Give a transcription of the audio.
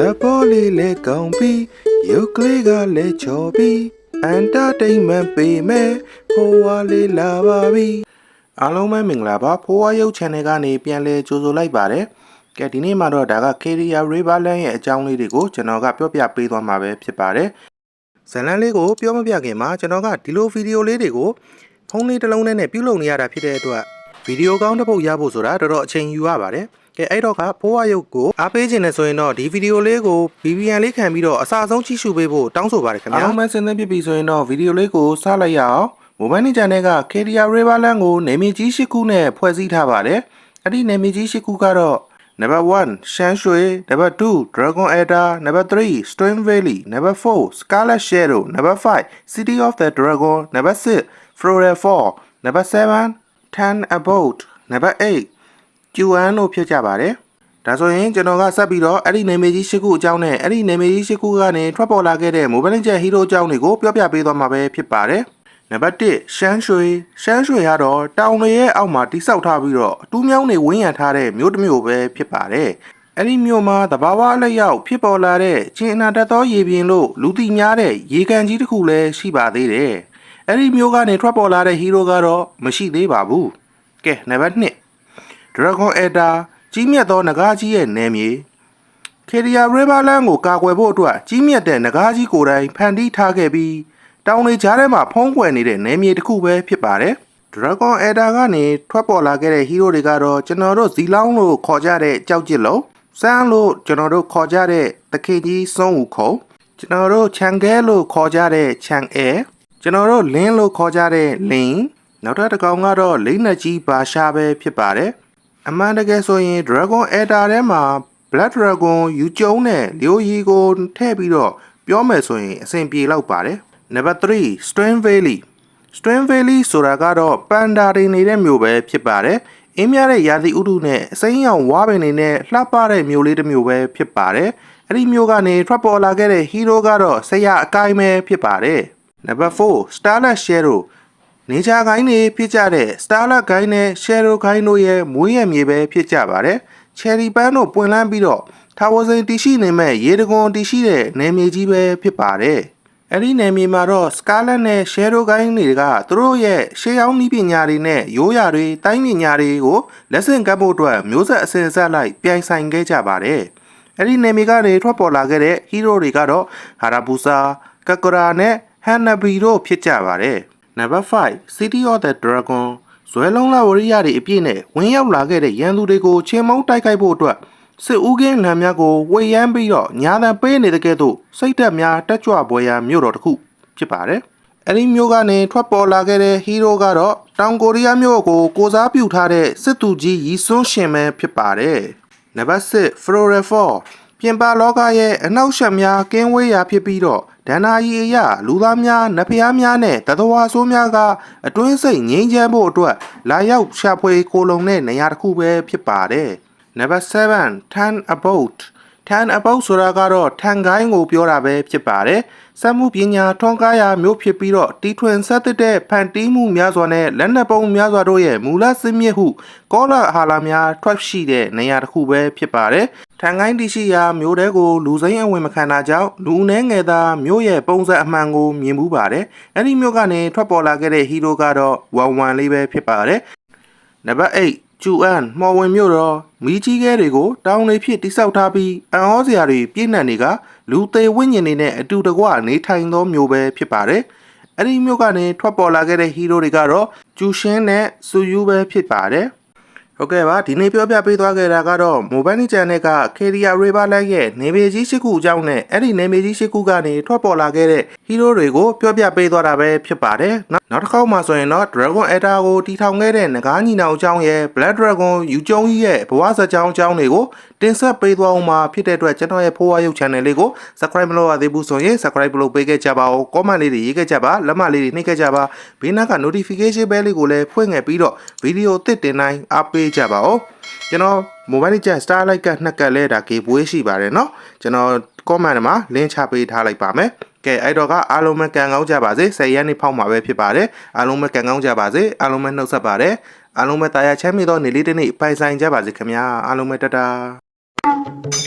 လက်ပေါ်လေးလဲကောင်းပြီးရုပ်ကလေးကလည်းချော်ပြီးအန်တာတိန်မန်ပေးမယ်ဖိုးဝါလေးလာပါပြီအားလုံးပဲမင်္ဂလာပါဖိုးဝါရုပ် channel ကနေပြန်လဲကြိုဆိုလိုက်ပါတယ်ကဲဒီနေ့မှာတော့ဒါက Caria Riverland ရဲ့အကြောင်းလေးတွေကိုကျွန်တော်ကပြောပြပေးသွားမှာပဲဖြစ်ပါတယ်ဇလန်းလေးကိုပြောမပြခင်မှာကျွန်တော်ကဒီလိုဗီဒီယိုလေးတွေကိုဖုန်းလေးတစ်လုံးနဲ့ပြုလုပ်နေရတာဖြစ်တဲ့အတွက်ဗီဒီယိုကောင်းတစ်ပုတ်ရဖို့ဆိုတာတော်တော်အချိန်ယူရပါတယ် ကဲအဲ့တော့ကဖိုးဝါရုပ်ကိုအားပေးခြင်းနဲ့ဆိုရင်တော့ဒီဗီဒီယိုလေးကို VPN လေးခံပြီးတော့အစားဆုံးကြည့်ရှုပေးဖို့တောင်းဆိုပါတယ်ခင်ဗျာအားလုံးပဲစဉ်းစားပြပြီဆိုရင်တော့ဗီဒီယိုလေးကိုစလိုက်ရအောင်မိုဘိုင်းနေချန်နယ်က Caria Riverland ကိုနေမီကြီး၈ခုနဲ့ဖွဲ့စည်းထားပါတယ်အဲ့ဒီနေမီကြီး၈ခုကတော့ Number 1 Shan Shui Number 2 Dragon Eda Number 3 Storm Valley Number 4 Scarlet Shadow Number 5 City of the Dragon Number 6 Florida 4 Number 7 Ten Abode Number 8 QN လို့ဖြစ်ကြပါတယ်ဒါဆိုရင်ကျွန်တော်ကဆက်ပြီးတော့အဲ့ဒီနေမေကြီး၈ခုအကြောင်းနဲ့အဲ့ဒီနေမေကြီး၈ခုကနေထွက်ပေါ်လာခဲ့တဲ့ Mobile Legends Hero အကြောင်းတွေကိုပြောပြပေးသွားမှာပဲဖြစ်ပါတယ်နံပါတ်1ရှမ်းရွှေရှမ်းရွှေကတော့တောင်တွေရဲ့အောက်မှာတိဆောက်ထားပြီးတော့အတူးမြောင်းတွေဝန်းရံထားတဲ့မြို့တစ်မြို့ပဲဖြစ်ပါတယ်အဲ့ဒီမြို့မှာတဘာဝအလက်ရောက်ဖြစ်ပေါ်လာတဲ့ချင်းအနာတတ်သောရေပြင်လို့လူသိများတဲ့ရေကန်ကြီးတစ်ခုလည်းရှိပါသေးတယ်အဲ့ဒီမြို့ကနေထွက်ပေါ်လာတဲ့ဟီးရိုးကတော့မရှိသေးပါဘူးကဲနံပါတ်2 Dragon Eda ကြီးမြတ်သောနဂါးကြီးရဲ့နယ်မြေ Caria Riverland ကိုကာကွယ်ဖို့အတွက်ကြီးမြတ်တဲ့နဂါးကြီးကိုယ်တိုင်ဖန်တီးထားခဲ့ပြီးတောင်တွေကြားထဲမှာဖုံးကွယ်နေတဲ့နယ်မြေတစ်ခုပဲဖြစ်ပါတယ်။ Dragon Eda ကနေထွက်ပေါ်လာခဲ့တဲ့ hero တွေကတော့ကျွန်တော်တို့ဇီလောင်းလို့ခေါ်ကြတဲ့ကြောက်ကြစ်လုံးစမ်းလို့ကျွန်တော်တို့ခေါ်ကြတဲ့တခင်ကြီးစွန်းဦးခုံကျွန်တော်တို့ချန်ကဲလို့ခေါ်ကြတဲ့ချန်အဲကျွန်တော်တို့လင်းလို့ခေါ်ကြတဲ့လင်းနောက်ထပ်တစ်ကောင်ကတော့လိမ့်နက်ကြီးဘာရှာပဲဖြစ်ပါတယ်။ အမှန်တကယ်ဆိုရင် Dragon Eda ထဲမှာ Black Dragon ယူကျုံနဲ့လျိုရီကိုထည့်ပြီးတော့ပြောမယ်ဆိုရင်အဆင်ပြေလောက်ပါတယ်။ Number 3 Strain Valley Strain Valley ဆိုတာကတော့ပန်ဒါတွေနေတဲ့မြို့ပဲဖြစ်ပါတယ်။အင်းများတဲ့ရာသီဥတုနဲ့အစိမ်းရောင်ဝါပင်တွေနဲ့လှပတဲ့မြို့လေးတစ်မြို့ပဲဖြစ်ပါတယ်။အဲ့ဒီမြို့ကနေထွက်ပေါ်လာခဲ့တဲ့ဟီးရိုးကတော့ဆရာအကိုင်းပဲဖြစ်ပါတယ်။ Number 4 Starlet Shadow နေချာကိုင်းတွေဖြစ်ကြတဲ့ Starlet ကိုင်းနဲ့ Shadow ကိုင်းတို့ရဲ့မွေးရမြေပဲဖြစ်ကြပါတယ်။ Cherry ပန်းတို့ပွင့်လန်းပြီးတော့ထာဝစိန်တရှိနေမဲ့ရေတကွန်တရှိတဲ့နေမြေကြီးပဲဖြစ်ပါတယ်။အဲ့ဒီနယ်မြေမှာတော့ Scarlet နဲ့ Shadow ကိုင်းတွေကသူတို့ရဲ့ရှေးဟောင်းနည်းပညာတွေနဲ့ရိုးရာတွေတိုင်းပညာတွေကိုလက်ဆင့်ကပ်ဖို့အတွက်မျိုးဆက်အစဉ်အဆက်လိုက်ပြိုင်ဆိုင်ခဲ့ကြပါတယ်။အဲ့ဒီနယ်မြေကနေထွက်ပေါ်လာခဲ့တဲ့ hero တွေကတော့ Harabusa, Kakura နဲ့ Hanabi တို့ဖြစ်ကြပါတယ်။ Number 5 City of the Dragon ဇွဲလုံးလာဝရိယတွေအပြည့်နဲ့ဝင်ရောက်လာခဲ့တဲ့ရန်သူတွေကိုချင်းမုံတိုက်ခိုက်ဖို့အတွက်စစ်ဦးကင်းနံများကိုဝေယမ်းပြီးတော့ညာတန်ပေးနေတဲ့ကဲ့သို့စိတ်သက်များတက်ကြွပွဲရာမြို့တော်တစ်ခုဖြစ်ပါတယ်။အဲဒီမြို့ကနေထွက်ပေါ်လာခဲ့တဲ့ဟီးရိုးကတော့တောင်ကိုရီးယားမြို့ကိုကိုစားပြုထားတဲ့စစ်သူကြီးရီစွန်းရှင်ပဲဖြစ်ပါတယ်။နံပါတ်6 Flora 4 ပြင်ပလောကရဲ့အနောက်ရှက်များကင်းဝေးရာဖြစ်ပြီးတော့ဒန္နာရီအရလူသားများနဖျားများနဲ့တတော်ဝါဆိုးများကအတွင်းစိတ်ငြိမ်းချမ်းဖို့အတွက်လာရောက်ရှာဖွေကိုလုံတဲ့နေရာတစ်ခုပဲဖြစ်ပါတယ်။ Number 7 Tan About Tan About ဆိုတာကတော့ထန်ကိုင်းကိုပြောတာပဲဖြစ်ပါတယ်။စက်မှုပညာထွန်းကားရာမျိုးဖြစ်ပြီးတော့တီထွင်ဆက်တဲ့ဖန်တီးမှုများစွာနဲ့လက်နက်ပုံများစွာတို့ရဲ့မူလစစ်မြစ်ဟုကောလာဟာလာများထွက်ရှိတဲ့နေရာတစ်ခုပဲဖြစ်ပါတယ်။ထန်ကိုင်းတရှိရာမျိုးတဲကိုလူစိမ်းအဝင်မခံတာကြောင့်လူနှဲငယ်သားမျိုးရဲ့ပုံစံအမှန်ကိုမြင်မှုပါတယ်။အဲ့ဒီမျိုးကနေထွက်ပေါ်လာခဲ့တဲ့ဟီရိုကတော့ဝမ်ဝမ်လေးပဲဖြစ်ပါတယ်။နံပါတ်8 ကျူအန်မော်ဝင်မြို့တော်မီးကြီးခဲတွေကိုတောင်းတွေဖြစ်တိစောက်ထားပြီးအံ့ဩစရာတွေပြည့်နှံ့တွေကလူသေးဝိညာဉ်တွေနဲ့အတူတကွနေထိုင်သောမြို့ပဲဖြစ်ပါတယ်။အဲ့ဒီမြို့ကနေထွက်ပေါ်လာခဲ့တဲ့ဟီးရိုးတွေကတော့ကျူရှင်းနဲ့ဆူယူပဲဖြစ်ပါတယ်။ ဟုတ်ကဲ့ပါဒီနေ့ပြောပြပေးသွားခဲ့တာကတော့ Mobile Channel က Caria Riverland ရဲ့နေမေကြီးရှိခုအကြောင်းနဲ့အဲ့ဒီနေမေကြီးရှိခုကနေထွက်ပေါ်လာခဲ့တဲ့ hero တွေကိုပြောပြပေးသွားတာပဲဖြစ်ပါတယ်နောက်နောက်တစ်ခေါက်မှဆိုရင်တော့ Dragon Eda ကိုတီထောင်ခဲ့တဲ့ငကားညီနောင်အကြောင်းရဲ့ Black Dragon ယူကျုံကြီးရဲ့ဘဝဇာတ်ကြောင်းအကြောင်းတွေကို တင်ဆက်ပေးသွားအောင်မှာဖြစ်တဲ့အတွက်ကျွန်တော်ရဲ့ဖိုးဝါရုပ် channel လေးကို subscribe မလုပ်ရသေးဘူးဆိုရင် subscribe လုပ်ပေးခဲ့ကြပါဦး comment လေးတွေရေးခဲ့ကြပါလက်မလေးတွေနှိပ်ခဲ့ကြပါဘေးနားက notification bell လေးကိုလည်းဖွင့်ခဲ့ပြီးတော့ဗီဒီယိုတစ်တင်တိုင်းအားပေးကြပါဦးကျွန်တော် mobile ကျန် starlight ကနှစ်ကက်လဲဒါကေပွေးရှိပါတယ်เนาะကျွန်တော် comment မှာ link ချပေးထားလိုက်ပါမယ်ကဲအဲ့တော့ကအားလုံးပဲကံကောင်းကြပါစေဆယ်ရက်နေ့ဖောက်မှာပဲဖြစ်ပါတယ်အားလုံးပဲကံကောင်းကြပါစေအားလုံးပဲနှုတ်ဆက်ပါတယ်အားလုံးပဲတာယာချမ်းမြေသောနေလေးတစ်နေ့ပိုင်ဆိုင်ကြပါစေခင်ဗျာအားလုံးပဲတတာ Thank you.